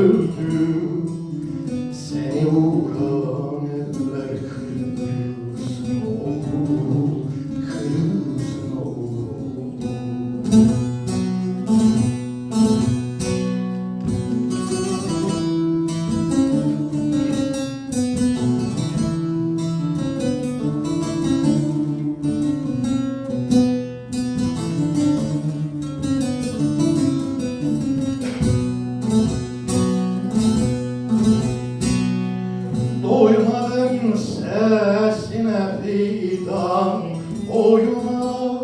who Sesine fidan oyuna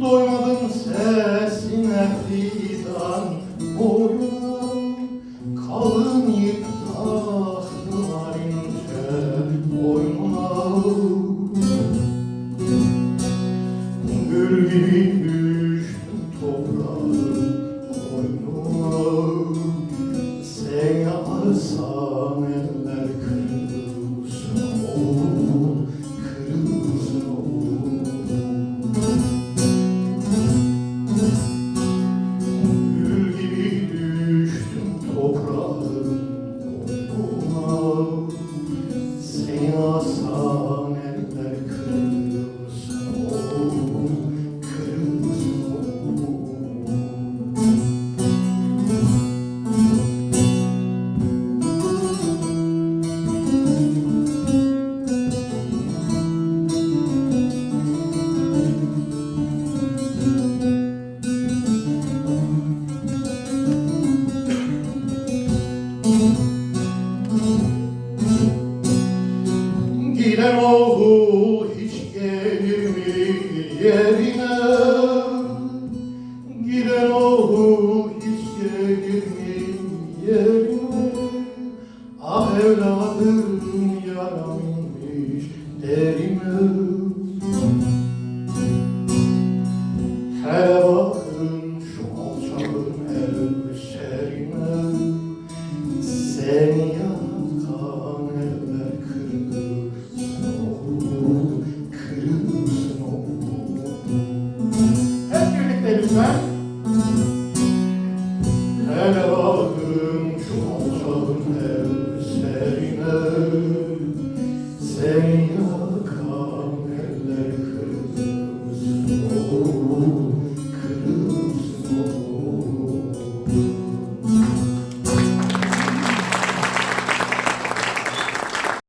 Doymadım sesine fidan oyuna yerine Ah evladım. Savior.